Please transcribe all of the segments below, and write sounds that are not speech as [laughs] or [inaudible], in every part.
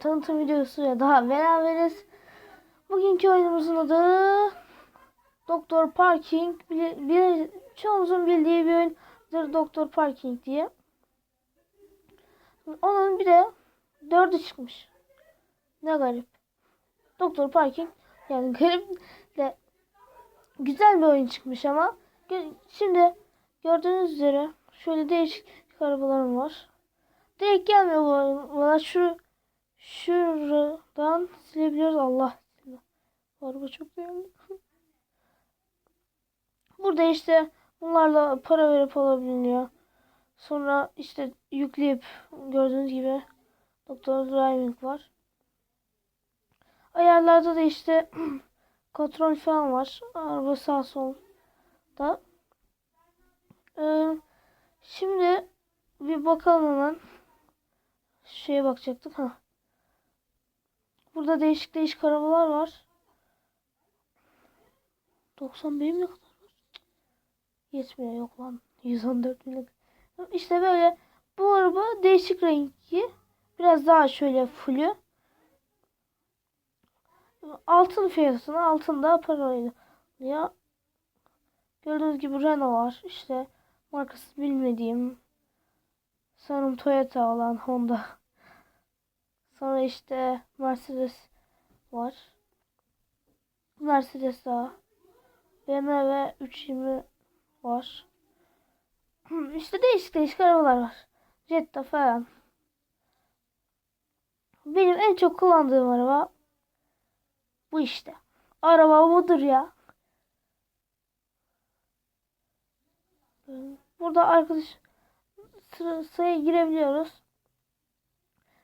tanıtım videosu ya daha beraberiz. Bugünkü oyunumuzun adı Doktor Parking. Bir, bir, çoğumuzun bildiği bir oyundur Doktor Parking diye. Onun bir de dördü çıkmış. Ne garip. Doktor Parking yani [laughs] garip de güzel bir oyun çıkmış ama şimdi gördüğünüz üzere şöyle değişik arabalarım var. Direkt gelmiyor bu arabalar. Şu şuradan silebiliyoruz. Allah. Araba çok değerli. Burada işte bunlarla para verip alabiliyor. Sonra işte yükleyip gördüğünüz gibi Doktor Driving var. Ayarlarda da işte [clears throat] kontrol falan var. Araba sağ sol da. Ee, şimdi bir bakalım hemen. Şeye bakacaktık ha. Burada değişik değişik arabalar var. 90 benim ne kadar var? Yetmiyor yok lan. 114 binlik. İşte böyle bu araba değişik renkli. Biraz daha şöyle fullü. Altın fiyatına altında parayla. Ya gördüğünüz gibi Renault var. İşte markası bilmediğim sanırım Toyota olan Honda. Sonra işte Mercedes var. Mercedes daha. BMW 320 var. [clears throat] İşte değişik değişik arabalar var. Jetta falan. Benim en çok kullandığım araba bu işte. Araba budur ya. Burada arkadaş sıra, sıraya girebiliyoruz.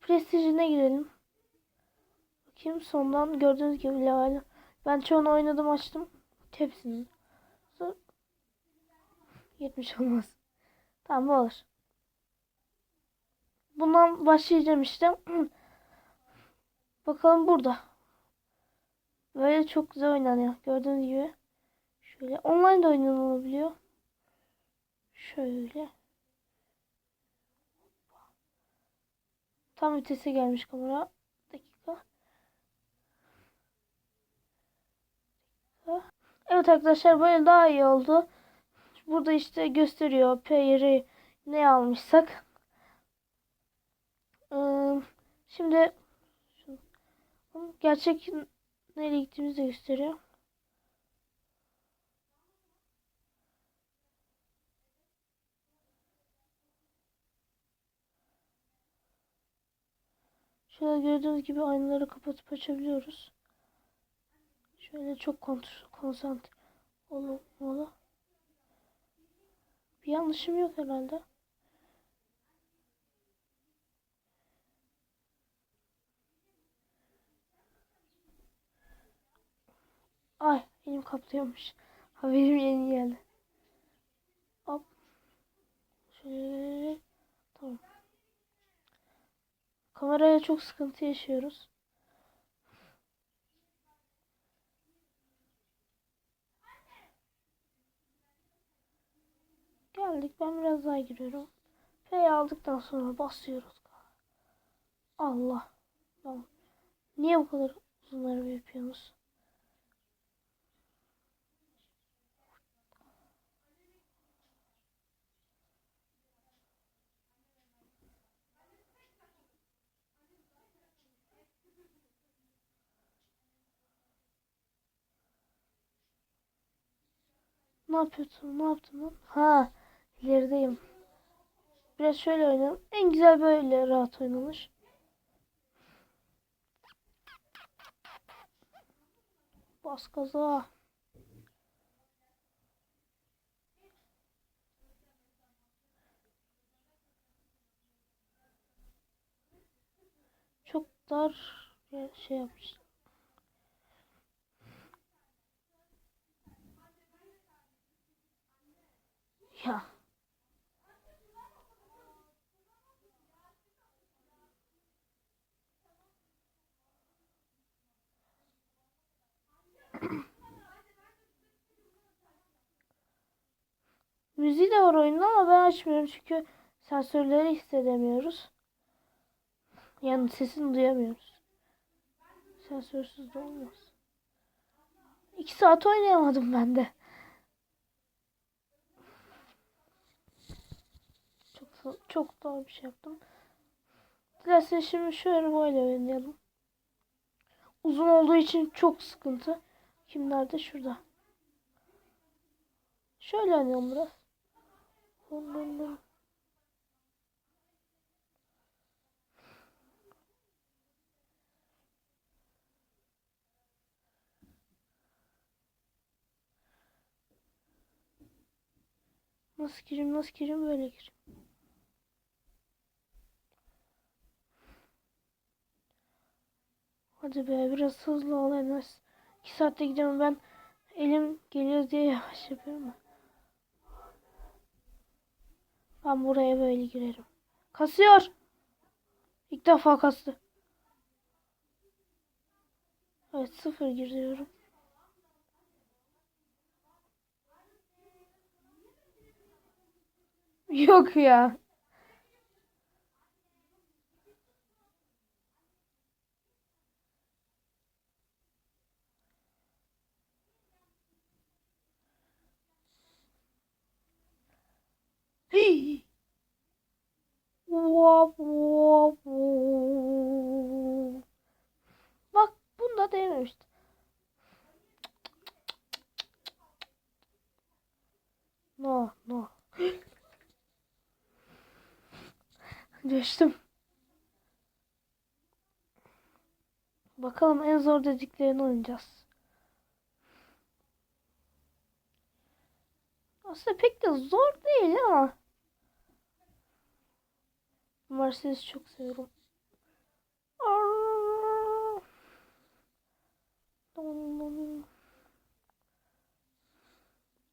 Prestijine girelim. Bakayım sondan gördüğünüz gibi level. Ben çoğunu oynadım açtım. Hepsini. Sonra 70 olmaz. Tamam bu olur. Bundan başlayacağım işte. [clears throat] Bakalım burada. Böyle çok güzel oynanıyor. Gördüğünüz gibi. Şöyle online de oynanabiliyor. Şöyle. Tam vitese gelmiş kamera. Dakika. Evet arkadaşlar böyle daha iyi oldu. Burada işte gösteriyor P'yeri ne almışsak. Ee, Şimdi gerçek nereye gittiğimizi de gösteriyor. Şöyle gördüğünüz gibi aynaları kapatıp açabiliyoruz. Şöyle çok konsantre olmalı. Bir yanlışım yok herhalde. Ay elim kaplıyormuş. Haberim yeni geldi. Hop. Şöyle. Kameraya çok sıkıntı yaşıyoruz. Geldik. Ben biraz daha giriyorum. F'yi aldıktan sonra basıyoruz. Allah. Tamam. Niye bu kadar uzun araba yapıyorsunuz? Ne yapıyorsun? Ne yaptın lan? Ha, ilerideyim. Biraz şöyle oynayalım. En güzel böyle rahat oynanır. Bas gaza. Çok dar şey yapmış. Ya. Müziği de var oyunda ama ben açmıyorum çünkü sensörleri hissedemiyoruz. Yani sesini duyamıyoruz. Sensörsüz de olmaz. İki saat oynayamadım ben de. Çok daha bir şey yaptım. Dilerseniz şimdi şöyle böyle oynayalım. Uzun olduğu için çok sıkıntı. Kim nerede? Şurada. Şöyle oynayalım biraz. Nasıl gireyim nasıl gireyim böyle gireyim. Hadi be biraz hızlı ol Enes. 2 saatte gidiyorum ben. Elim geliyor diye yavaş yapıyorum. Ben buraya böyle girerim. Kasıyor. İlk defa kastı. Evet sıfır giriyorum. Yok ya. Hii. Vap, vap, vap. Bak bunda değmemişti. No, no. Düştüm. Bakalım en zor dediklerini oynayacağız. Aslında pek de zor değil ama. Mercedes çok seviyorum.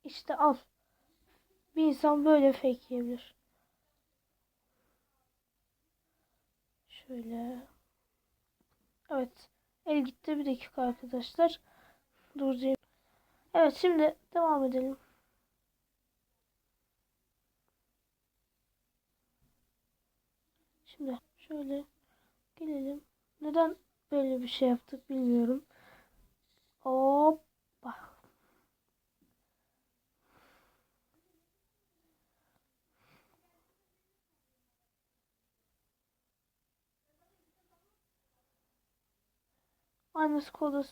İşte al. Bir insan böyle fake. Şöyle. Evet. El gitti bir dakika arkadaşlar. Duracağım. Evet şimdi devam edelim. Şimdi şöyle gelelim. Neden böyle bir şey yaptık bilmiyorum. Hoppa. Aynı Skoda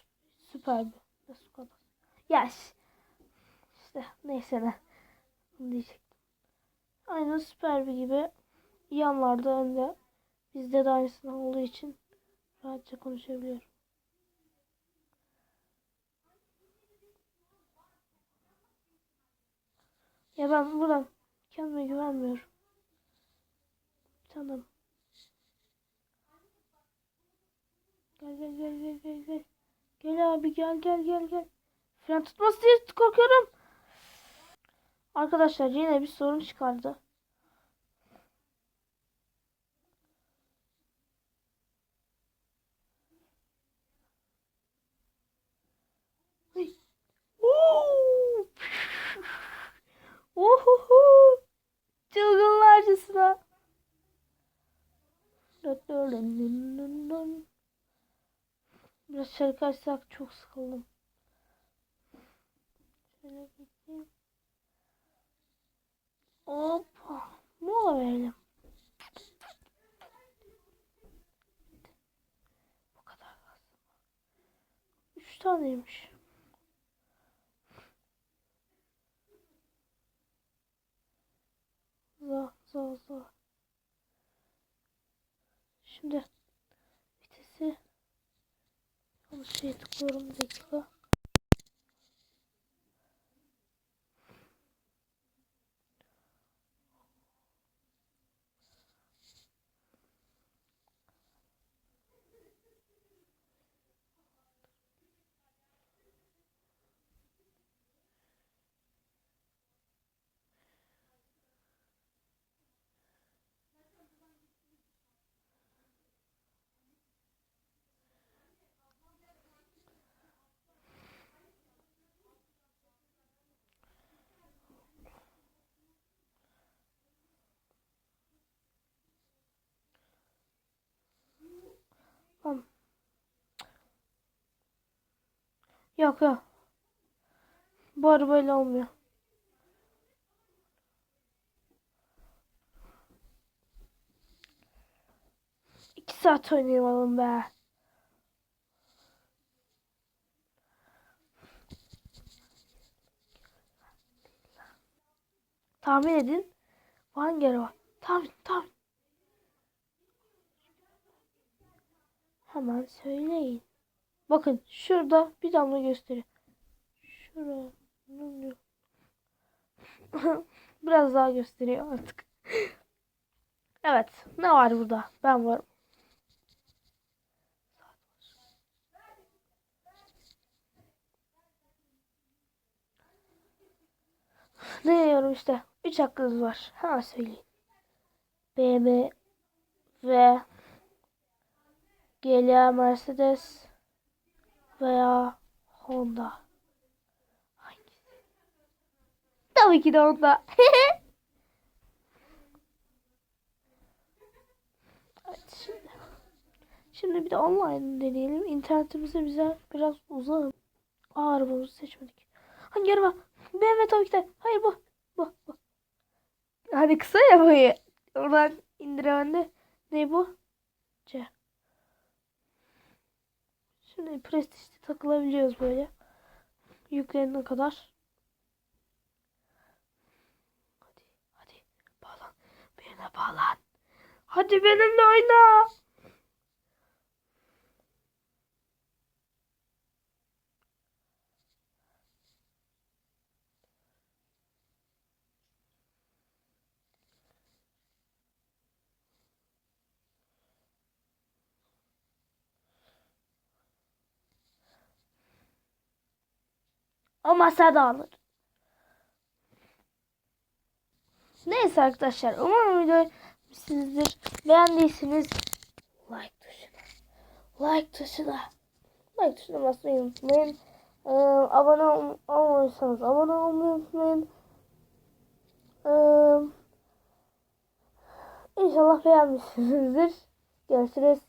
süper Skoda. Yes. İşte neyse ne. Diyecektim. Aynı süper bir gibi yanlarda önde. Bizde de aynısından olduğu için rahatça konuşabiliyorum. Ya ben buradan kendime güvenmiyorum. Canım. Gel gel gel gel gel gel. Gel abi gel gel gel gel. Fren tutması diye korkuyorum. Arkadaşlar yine bir sorun çıkardı. Biraz şarkı açsak çok sıkıldım. Şöyle gideyim. Hoppa. Mola verelim. Bu kadar lazım. Üç taneymiş. Za za za. Şimdi şeye tıklıyorum dakika. Tamam. Yok yok. Bu arabayla olmuyor. İki saat oynayalım be. Tahmin edin. Hangi araba? Tahmin, tahmin. Hemen söyleyin. Bakın şurada bir damla gösteriyor. Şurada. [laughs] Biraz daha gösteriyor artık. Evet. Ne var burada? Ben varım. Ne diyorum işte. 3 hakkınız var. Hemen söyleyin. BMW ve GLA Mercedes veya Honda. Hangisi? Tabii ki de Honda. [laughs] şimdi. Şimdi bir de online deneyelim. İnternetimize bize biraz uzağım. Aa arabamızı seçmedik. Hangi araba? BMW tabii ki de. Hayır bu. Bu. Bu. Hadi kısa ya boyu. Oradan indiremendi. Ne bu? C. Şimdi prestijde takılabiliyoruz böyle. Yüklenene kadar. Hadi. Hadi. Bağlan. Benimle bağlan. Hadi benimle oyna. O masada alır. Neyse arkadaşlar. Umarım videoyu sizdir. Beğendiyseniz like tuşuna. Like tuşuna. Like tuşuna basmayı unutmayın. Ee, abone ol olmadıysanız abone olmayı unutmayın. Ee, inşallah beğenmişsinizdir. Görüşürüz.